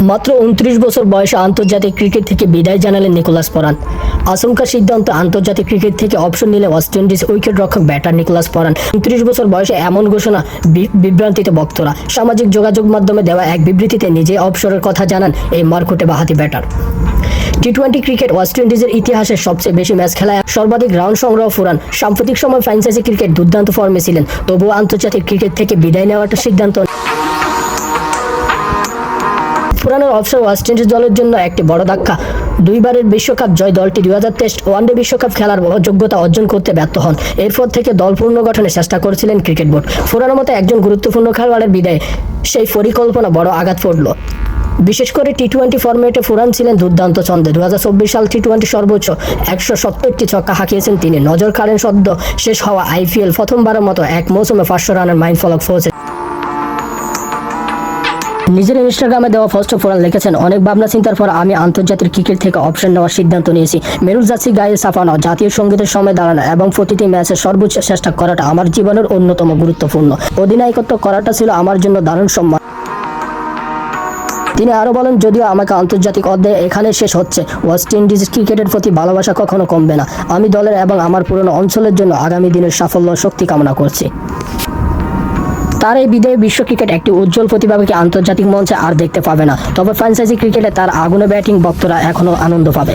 মাত্র উনত্রিশ বছর বয়সে আন্তর্জাতিক ক্রিকেট থেকে বিদায় জানালেন নিকোলাস পরান আচমকা সিদ্ধান্ত আন্তর্জাতিক ক্রিকেট থেকে অপশন নিলে ওয়েস্ট ইন্ডিজ উইকেট রক্ষক ব্যাটার নিকোলাস পরান উনত্রিশ বছর বয়সে এমন ঘোষণা বিভ্রান্তিতে বক্তরা সামাজিক যোগাযোগ মাধ্যমে দেওয়া এক বিবৃতিতে নিজে অবসরের কথা জানান এই মারকুটে বাহাতি batter. T twenty cricket West ইন্ডিজের ইতিহাসে সবচেয়ে বেশি ম্যাচ খেলায় সর্বাধিক রাউন্ড সংগ্রহ ফুরান সাম্প্রতিক সময় ফ্রাঞ্চাইজি ক্রিকেট দুর্দান্ত ফর্মে ছিলেন। তবুও আন্তর্জাতিক ক্রিকেট থেকে বিদায় নেওয়াটা সিদ্ধান্ত পুরানোর অবসর ওয়েস্ট ইন্ডিজ দলের জন্য একটি বড় ধাক্কা। দুইবারের বিশ্বকাপ জয় দলটি দুই হাজার তেইশ ওয়ানডে বিশ্বকাপ খেলার যোগ্যতা অর্জন করতে ব্যর্থ হন। এরপর থেকে দল পুনর্গঠনের চেষ্টা করেছিলেন ক্রিকেট বোর্ড। ফুরানোর মতো একজন গুরুত্বপূর্ণ খেলোয়াড়ের বিদায়ে সেই পরিকল্পনা বড় আঘাত পড়ল। বিশেষ করে টি টোয়েন্টি ফরম্যাটে ফুরান ছিলেন দুর্দান্ত ছন্দে। দু হাজার চব্বিশ সাল টি টোয়েন্টি সর্বোচ্চ একশো সত্তরটি ছক্কা হাঁকিয়েছেন তিনি। নজর কাড়েন সদ্য শেষ হওয়া আইপিএল প্রথমবারের মতো এক মৌসুমে পাঁচশো রানের মাইন্ড ফলক ফৌজে নিজের ইনস্টাগ্রামে দেওয়া ফার্স্ট ফোরান লিখেছেন, অনেক ভাবনা চিন্তার পর আমি আন্তর্জাতিক ক্রিকেট থেকে অপশন নেওয়ার সিদ্ধান্ত নিয়েছি। মেরুল জার্সি গায়ে সাফানো জাতীয় সঙ্গীতের সময় দাঁড়ানো এবং প্রতিটি ম্যাচে সর্বোচ্চ চেষ্টা করাটা আমার জীবনের অন্যতম গুরুত্বপূর্ণ। অধিনায়কত্ব করাটা ছিল আমার জন্য দারুণ সম্মান। তিনি আরও বলেন, যদিও আমাকে আন্তর্জাতিক অধ্যায় এখানে শেষ হচ্ছে ওয়েস্ট ইন্ডিজ ক্রিকেটের প্রতি ভালোবাসা কখনো কমবে না। আমি দলের এবং আমার পুরনো অঞ্চলের জন্য আগামী দিনের সাফল্য শক্তি কামনা করছি। তার এই বিদায়ে বিশ্ব ক্রিকেট একটি উজ্জ্বল প্রতিভাকে আন্তর্জাতিক মঞ্চে আর দেখতে পাবে না। তবে ফ্রাঞ্চাইজি ক্রিকেটে তার আগুনে ব্যাটিং ভক্তরা এখনও আনন্দ পাবে।